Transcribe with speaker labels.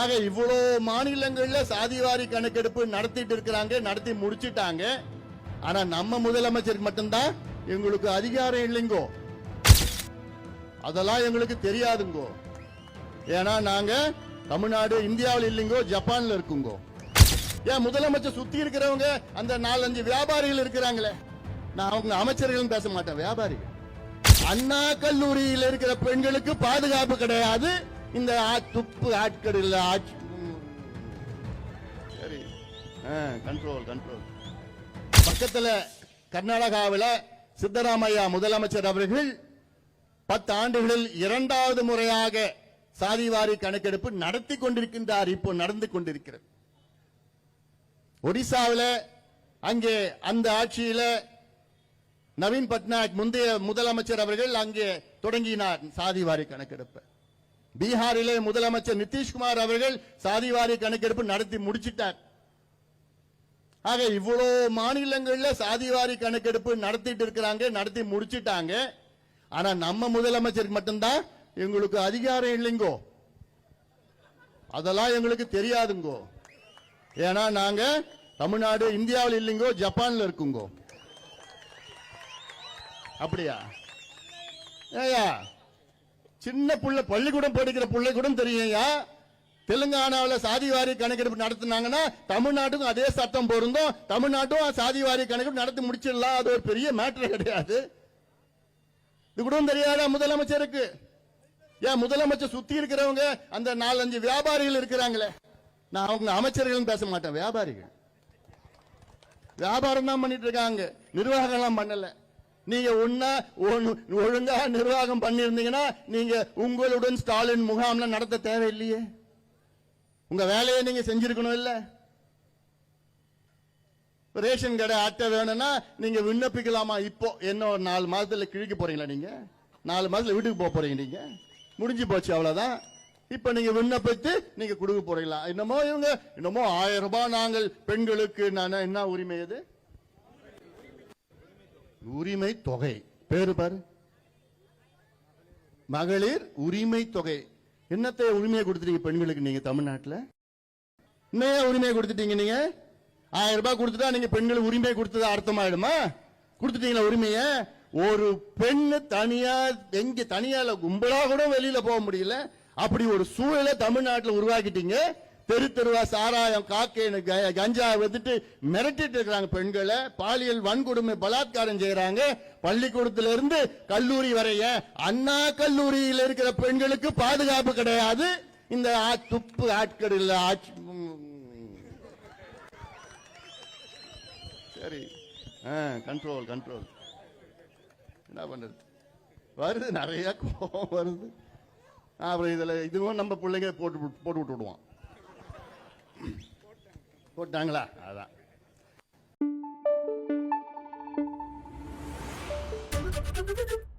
Speaker 1: ஆக இவ்வளோ மாநிலங்களில் சாதிவாரி கணக்கெடுப்பு நடத்திட்டு இருக்கிறாங்க நடத்தி முடிச்சிட்டாங்க. ஆனா நம்ம முதலமைச்சருக்கு மட்டும்தான் எங்களுக்கு அதிகாரம் இல்லைங்கோ. அதெல்லாம் எங்களுக்கு தெரியாதுங்கோ. ஏன்னா நாங்க தமிழ்நாடு இந்தியாவில் இல்லைங்கோ ஜப்பான்ல இருக்குங்கோ. ஏன் முதலமைச்சர் சுத்தி இருக்கிறவங்க அந்த நாலஞ்சு வியாபாரிகள் இருக்கிறாங்களே. நான் அவங்க அமைச்சர்களும் பேச மாட்டேன் வியாபாரிகள். அண்ணா கல்லூரியில் இருக்கிற பெண்களுக்கு பாதுகாப்பு கிடையாது. இந்த ஆ- துப்பு ஆட்களில் ஆட்சி சரி. கண்ட்ரோல் கண்ட்ரோல் பக்கத்தில் கர்நாடகாவில் சித்தராமையா முதலமைச்சர் அவர்கள் பத்து ஆண்டுகளில் இரண்டாவது முறையாக சாதிவாரி கணக்கெடுப்பு நடத்தி கொண்டிருக்கின்றார் இப்போ நடந்து கொண்டிருக்கிறது. ஒடிசாவில் அங்கே அந்த ஆட்சியில் நவீன் பட்நாயக் முந்தைய முதலமைச்சர் அவர்கள் அங்கே தொடங்கினார் சாதிவாரி கணக்கெடுப்பு. பீகாரிலே முதலமைச்சர் நிதிஷ்குமார் அவர்கள் சாதிவாரி கணக்கெடுப்பு நடத்தி முடிச்சிட்டார். ஆக இவ்வளோ மாநிலங்களில் சாதிவாரி கணக்கெடுப்பு நடத்திட்டு இருக்கிறாங்க நடத்தி முடிச்சிட்டாங்க. ஆனா நம்ம முதலமைச்சருக்கு மட்டும்தான் எங்களுக்கு அதிகாரம் இல்லைங்கோ. அதெல்லாம் எங்களுக்கு தெரியாதுங்கோ. ஏன்னா நாங்க தமிழ்நாடு இந்தியாவில் இல்லைங்கோ ஜப்பான்ல இருக்குங்கோ. அப்படியா? ஏயா? சின்ன புள்ள பள்ளிக்கூடம் படிக்கிற பிள்ளை கூட தெரியும்யா? தெலுங்கானாவில் சாதிவாரி கணக்கெடுப்பு நடத்தினாங்கன்னா தமிழ்நாட்டுக்கும் அதே சட்டம் பொருந்தும். தமிழ்நாட்டும் சாதிவாரி கணக்கெடுப்பு நடத்தி முடிச்சிடலாம். அது ஒரு பெரிய மேட்டர் கிடையாது. இது கூட தெரியாதா முதலமைச்சருக்கு? ஏன் முதலமைச்சர் சுத்தி இருக்கிறவங்க அந்த நாலஞ்சு வியாபாரிகள் இருக்கிறாங்களே. நான் அவங்க அமைச்சர்கள் பேச மாட்டேன் வியாபாரிகள். வியாபாரம் தான் பண்ணிட்டு இருக்காங்க. நிர்வாகம் எல்லாம் பண்ணலை. நீங்க ஒன்னா ஒழுங்கா நிர்வாகம் பண்ணிருந்தீங்கன்னா நீங்க உங்களுடன் ஸ்டாலின் முகாம்ல நடத்த தேவையில்லையே. உங்க வேலையை நீங்க செஞ்சிருக்கணும் இல்ல? ரேஷன் கடை அட்டை வேணும்னா நீங்க விண்ணப்பிக்கலாமா இப்போ? என்ன ஒரு நாலு மாதத்துல கிழிக்க போறீங்களா நீங்க? நாலு மாதத்துல வீட்டுக்கு போக போறீங்க நீங்க? முடிஞ்சு போச்சு அவ்வளவுதான். இப்ப நீங்க விண்ணப்பித்து நீங்க கொடுக்க போறீங்களா? என்னமோ இவங்க என்னமோ ஆயிரம் ரூபாய் நாங்கள் பெண்களுக்கு நான் என்ன உரிமை இது உரிமை தொகை. பேரு பாரு. மகளிர் உரிமை தொகை. என்னத்தை உரிமையை கொடுத்துட்டீங்க பெண்களுக்கு நீங்க தமிழ்நாட்டில்? என்னையா உரிமையை கொடுத்துட்டீங்க நீங்க? ஆயிரம் ரூபாய் கொடுத்துட்டா நீங்க பெண்களுக்கு உரிமை கொடுத்ததா அர்த்தமாயிடுமா? கொடுத்துட்டீங்களா உரிமைய? ஒரு பெண்ணு தனியா எங்க தனியால கும்பலா கூட வெளியில போக முடியல. அப்படி ஒரு சூழலை தமிழ்நாட்டில் உருவாக்கிட்டீங்க. தெரு தெருவா சாராயம் காக்கேன்னு கஞ்சா வந்துட்டு மிரட்டிட்டு இருக்கிறாங்க பெண்களை. பாலியல் வன்கொடுமை பலாத்காரம் செய்யறாங்க. பள்ளிக்கூடத்துல இருந்து கல்லூரி வரைய அண்ணா கல்லூரியில் இருக்கிற பெண்களுக்கு பாதுகாப்பு கிடையாது. இந்த ஆ- துப்பு ஆட்களில் ஆட்சி சரி. கண்ட்ரோல் கண்ட்ரோல் என்ன பண்றது? வருது நிறைய கோபம் வருது. அப்புறம் இதுல இதுவும் நம்ம பிள்ளைங்க போட்டு போட்டு விட்டு விடுவான் போட்டாங்களா அதான்
Speaker 2: Thank you.